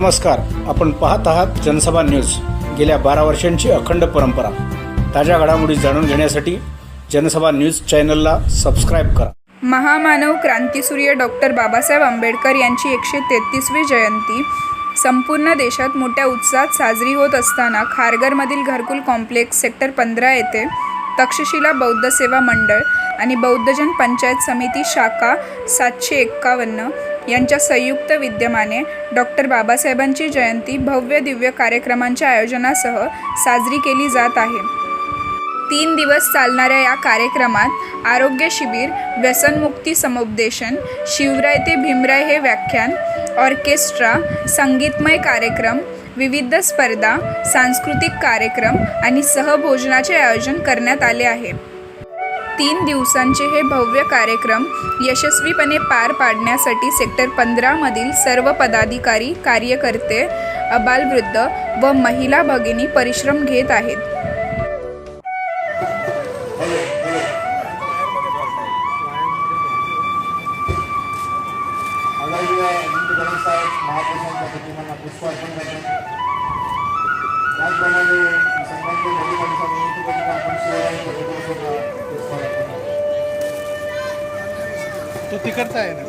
नमस्कार. आपण पाहत आहात जनसभा न्यूज. गेल्या बारा वर्षांची अखंड परंपरा. ताज्या घडामोडी जाणून घेण्यासाठी जनसभा न्यूज चॅनलला सबस्क्राईब करा. महामानव क्रांतीसूर्य डॉक्टर बाबासाहेब आंबेडकर यांची एकशे तेहतीसवी जयंती संपूर्ण देशात मोठ्या उत्साहात साजरी होत असताना खारघरमधील घरकुल कॉम्प्लेक्स सेक्टर पंधरा येथे तक्षशिला बौद्ध सेवा मंडळ आणि बौद्धजन पंचायत समिती शाखा सातशे एक्कावन्न यांच्या संयुक्त विद्यमाने डॉक्टर बाबासाहेबांची जयंती भव्य दिव्य कार्यक्रमांच्या आयोजनासह साजरी केली जात आहे. तीन दिवस चालणाऱ्या या कार्यक्रमात आरोग्य शिबिर व्यसनमुक्ती समुपदेशन शिवराय ते भीमराय हे व्याख्यान ऑर्केस्ट्रा संगीतमय कार्यक्रम विविध स्पर्धा सांस्कृतिक कार्यक्रम आणि सहभोजनाचे आयोजन करण्यात आले आहे. तीन दिवसांचे हे भव्य कार्यक्रम यशस्वीपणे पार पाडण्यासाठी सेक्टर पंधरामधील सर्व पदाधिकारी कार्यकर्ते अबालवृद्ध व महिला भगिनी परिश्रम घेत आहेत. त्याचप्रमाणे संबंधित अधिकाऱ्यांच्या विनंती करून आपण शिवरायांच्या तो तिकडचा आहे ना.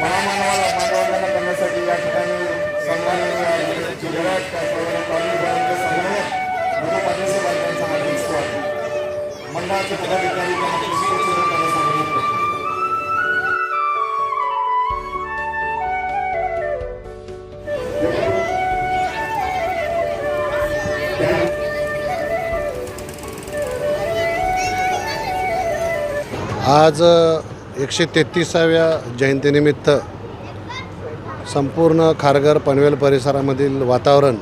महामानवाला करण्यासाठी या ठिकाणी सन्माननीय जिल्ह्यात कॉलेजपर्यंत साहेब यांचा हार्दिक स्वागत मंडळाचे पदाधिकारी आज एकशे तेहतीसाव्या जयंतीनिमित्त संपूर्ण खारघर पनवेल परिसरामधील वातावरण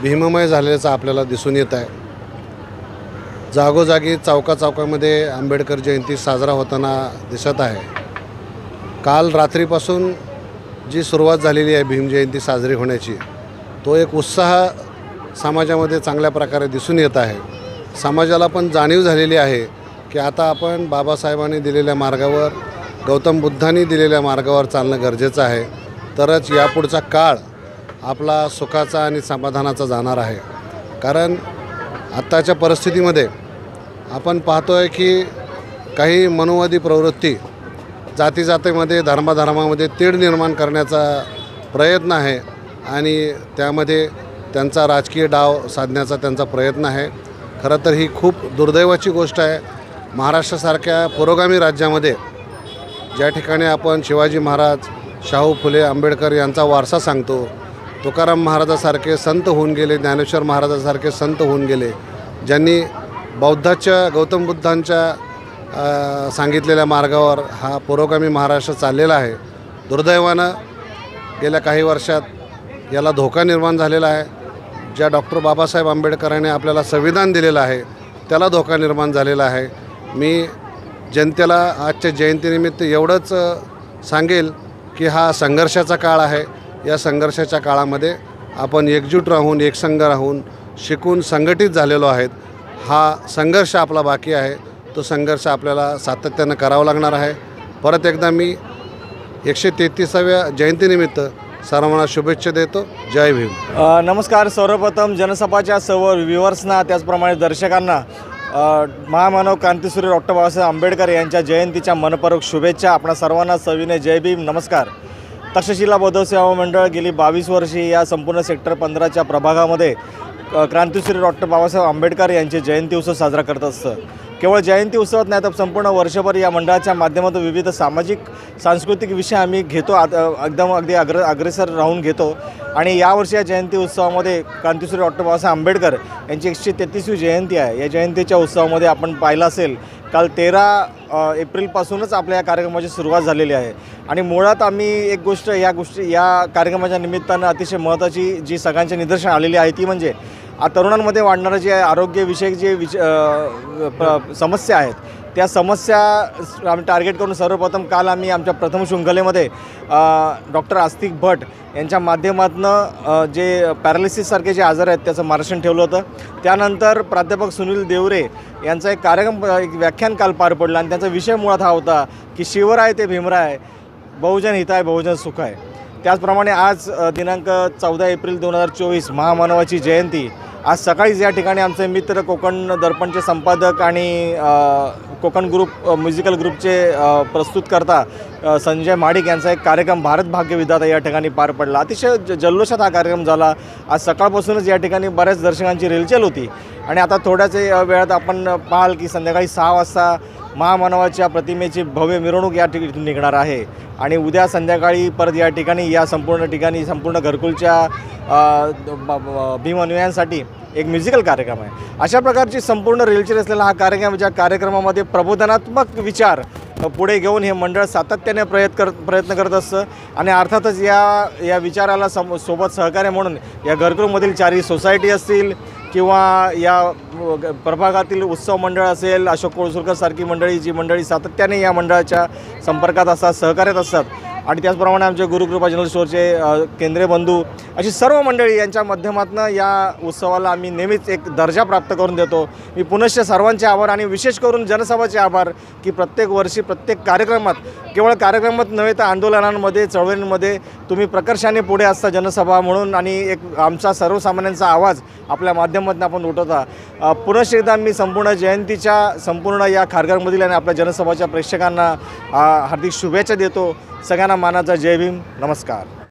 भीममय झाल्याचं आपल्याला दिसून येत आहे. जागोजागी चौका चौकामध्ये आंबेडकर जयंती साजरा होताना दिसत आहे. काल रात्रीपासून जी सुरुवात झालेली आहे भीम जयंती साजरी होण्याची तो एक उत्साह समाजामध्ये चांगल्या प्रकारे दिसून येत आहे. समाजाला पण जाणीव झालेली आहे की आता आपण बाबासाहेबांनी दिलेल्या मार्गावर गौतम बुद्धांनी दिलेल्या मार्गावर चालणं गरजेचं आहे. तरच यापुढचा काळ आपला सुखाचा आणि समाधानाचा जाणार आहे. कारण आत्ताच्या परिस्थितीमध्ये आपण पाहतो आहे की काही मनोवादी प्रवृत्ती जाती जातीमध्ये धर्माधर्मामध्ये तीढ निर्माण करण्याचा प्रयत्न आहे आणि त्यामध्ये त्यांचा राजकीय डाव साधण्याचा त्यांचा प्रयत्न आहे. खरं तर ही खूप दुर्दैवाची गोष्ट आहे. महाराष्ट्रासारख्या पुरोगामी राज्यामध्ये ज्या ठिकाणी आपण शिवाजी महाराज शाहू फुले आंबेडकर यांचा वारसा सांगतो तुकाराम महाराजासारखे संत होऊन गेले ज्ञानेश्वर महाराजासारखे संत होऊन गेले ज्यांनी बौद्धाच्या गौतम बुद्धांच्या सांगितलेल्या मार्गावर हा पुरोगामी महाराष्ट्र चाललेला आहे. दुर्दैवानं गेल्या काही वर्षात याला धोका निर्माण झालेला आहे. ज्या डॉक्टर बाबासाहेब आंबेडकरांनी आपल्याला संविधान दिलेलं आहे त्याला धोका निर्माण झालेला आहे. मी जनतेला आजच्या जयंतीनिमित्त एवढंच सांगेल की हा संघर्षाचा काळ आहे. या संघर्षाच्या काळामध्ये आपण एकजूट राहून एकसंघ राहून शिकून संघटित झालेलो आहेत. हा संघर्ष आपला बाकी आहे. तो संघर्ष आपल्याला सातत्यानं करावा लागणार आहे. परत एकदा मी एकशे तेहतीसाव्या जयंतीनिमित्त सर्वांना शुभेच्छा देतो. जय भीम. नमस्कार. सर्वप्रथम जनसभाच्या सर्व व्ह्युअर्सना त्याचप्रमाणे दर्शकांना महामानव क्रांतीसूर्य डॉक्टर बाबासाहेब आंबेडकर यांच्या जयंतीच्या मनपूर्वक शुभेच्छा. आपणा सर्वांना सविनय. जय भीम. नमस्कार. तक्षशिला बौद्ध सेवा मंडळ गेली बावीस वर्षी या संपूर्ण सेक्टर पंधराच्या प्रभागामध्ये क्रांतीसूर्य डॉक्टर बाबासाहेब आंबेडकर यांचे जयंती उत्सव साजरा करत असतं. केवळ जयंती उत्सवात नाही तर संपूर्ण वर्षभर या मंडळाच्या माध्यमातून विविध सामाजिक सांस्कृतिक विषय आम्ही घेतो. आत एकदम अगदी अग्र अग्रेसर राहून घेतो. आणि यावर्षी या जयंती उत्सवामध्ये क्रांतिसूर्य डॉक्टर बाबासाहेब आंबेडकर यांची एकशे तेहतीसवी जयंती आहे. या जयंतीच्या उत्सवामध्ये आपण पाहिलं असेल काल तेरा एप्रिलपासूनच आपल्या या कार्यक्रमाची सुरुवात झालेली आहे. आणि मुळात आम्ही एक गोष्ट या गोष्टी या कार्यक्रमाच्या निमित्तानं अतिशय महत्त्वाची जी सगळ्यांच्या निदर्शन आलेली आहे ती म्हणजे तरुणांमध्ये वाढणारं जे आरोग्यविषयक जे विच प- समस्या आहेत त्या समस्या आम्ही टार्गेट करून सर्वप्रथम काल आम्ही आमच्या प्रथम शृंखलेमध्ये डॉक्टर आस्तिक भट यांच्या माध्यमातून जे पॅरालिसिससारखे जे आजार आहेत त्याचं मार्शन ठेवलं होतं. त्यानंतर प्राध्यापक सुनील देवरे यांचा एक कार्यक्रम एक व्याख्यान काल पार पडलं आणि त्यांचा विषय मुळात हा होता की शिवराय ते भीमराय बहुजन हिताय बहुजन सुखाय त्याचप्रमाणे आज दिनांक चौदा एप्रिल दोन हजार चोवीस महामानवाची जयंती. आज सकाळीच या ठिकाणी आमचे मित्र कोकण दर्पणचे संपादक आणि कोकण ग्रुप म्युझिकल ग्रुपचे प्रस्तुत प्रस्तुतकर्ता संजय माडिक यांचा एक कार्यक्रम भारत भाग्य विधाता या ठिकाणी पार पडला. अतिशय ज जल्लोषात हा कार्यक्रम झाला. आज सकाळपासूनच या ठिकाणी बऱ्याच दर्शकांची रेलचेल होती. आणि आता थोड्याच वेळात आपण पाहाल की संध्याकाळी सहा वाजता महामानवाच्या प्रतिमेची भव्य मिरवणूक या ठिकाणी निघणार आहे. आणि उद्या संध्याकाळी परत या ठिकाणी या संपूर्ण ठिकाणी संपूर्ण घरकुलच्या अ, भीमन्वयांसाठी एक म्युझिकल कार्यक्रम आहे. अशा प्रकारची संपूर्ण रेलचेर असलेला हा कार्यक्रम ज्या कार्यक्रमामध्ये प्रबोधनात्मक विचार पुढे घेऊन हे मंडळ सातत्याने प्रयत्न कर प्रयत्न करत असतं. आणि अर्थातच या या विचाराला सम सोबत सहकार्य म्हणून या घरकुलमधील चारही सोसायटी असतील किंवा या प्रभागातील उत्सव मंडळ असेल अशोक कोळसुरकर सारखी मंडळी जी मंडळी सातत्याने या मंडळाच्या संपर्कात असतात सहकार्यात असतात आणि त्याचप्रमाणे आमचे गुरुकृपा जनरल स्टोअरचे केंद्रीय बंधू अशी सर्व मंडळी यांच्या माध्यमातून या उत्सवाला आम्ही नेहमीच एक दर्जा प्राप्त करून देतो. मी पुनश्च सर्वांचे आभार आणि विशेष करून जनसभाचे आभार की प्रत्येक वर्षी प्रत्येक कार्यक्रमात केवळ कार्यक्रमात नव्हे तर आंदोलनांमध्ये चळवळींमध्ये तुम्ही प्रकर्षाने पुढे असता जनसभा म्हणून आणि एक आमचा सर्वसामान्यांचा आवाज आपल्या माध्यमातून आपण उठवता. पुनश्च एकदा मी संपूर्ण जयंतीच्या संपूर्ण या खारघरमधील आणि आपल्या जनसभाच्या प्रेक्षकांना हार्दिक शुभेच्छा देतो. सगळ्यांना मानाचा जय भीम. नमस्कार.